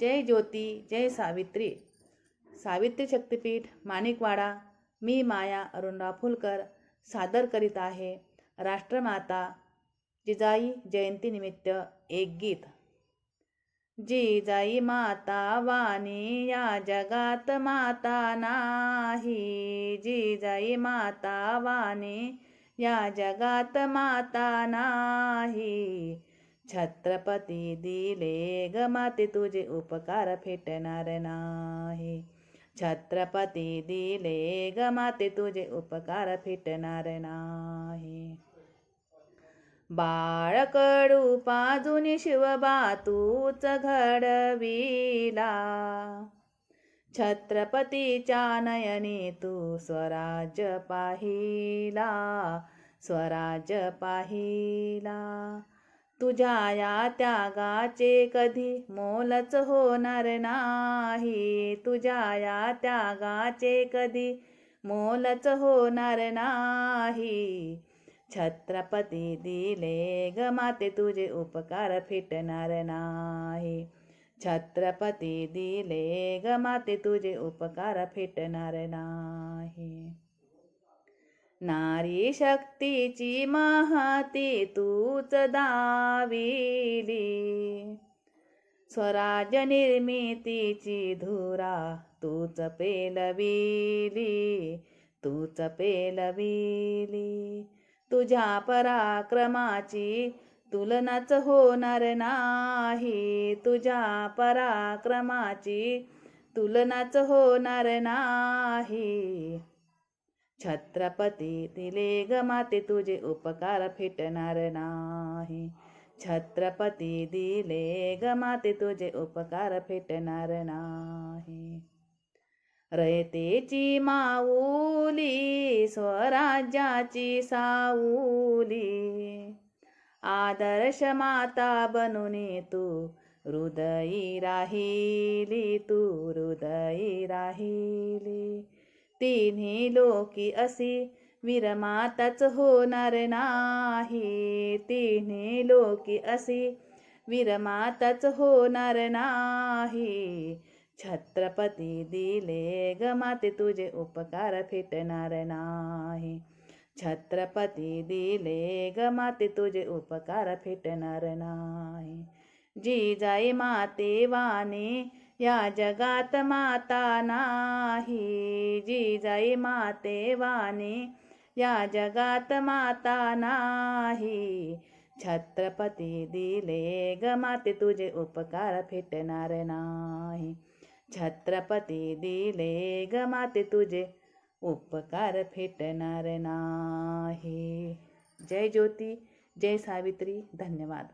जय ज्योती जय सावित्री. सावित्री शक्तिपीठ माणिकवाडा मी माया अरुणराव फुलकर सादर करीत आहे राष्ट्रमाता जिजाई जयंतीनिमित्त एक गीत. जिजाई माता वाणी या जगात माता नाही. जिजाई माता वाणी या जगात माता नाही. छत्रपती दिले ग माते तुझे उपकार फेटणार नाही. छत्रपती दिले ग माते तुझे उपकार फेटणार नाही. बाळकडू पाजून शिवबा तूच घडविला. छत्रपतीच्या नयनी तू स्वराज्य पाहिला स्वराज्य पाहिला. तुझ्या या त्यागाचे कधी मोलच होणार नाही. तुझ्या या त्यागाचे कधी मोलच होणार नाही. छत्रपती दिले ग माते तुझे उपकार फिटणार नाही. छत्रपती दिले ग माते तुझे उपकार फिटणार नाही. नारी शक्तीची महती तूच दाविली. स्वराज्य निर्मितीची धुरा तूच पेलविली. तूच पेलविली. तुझ्या पराक्रमाची तुलनाच होणार नाही. तुझ्या पराक्रमाची तुलनाच होणार नाही. छत्रपती दिले ग माते तुझे उपकार फिटणार नाही. छत्रपती दिले ग माते तुझे उपकार फिटणार नाही. रयतेची माऊली स्वराज्याची साऊली. आदर्श माता बनून तू हृदयी राहिली तू हृदयी राहिली. तिन्ही लोकी असी विरमाताच होणार नाही. तिन्ही लोकी असी विरमाताच होणार नाही. छत्रपती दिले ग माते तुझे उपकार फिटणार नाही. छत्रपती दिले ग माते तुझे उपकार फिटणार नाही. जिजाई माते वाणी या जगात माता नाही जिजाई माते वाणी. या जगात माता नाही, छत्रपती दिले ग माते, तुझे उपकार फिटणार नाही. छत्रपती दिले ग माते, तुझे उपकार फिटणार नाही. जय ज्योती, जय सावित्री, धन्यवाद.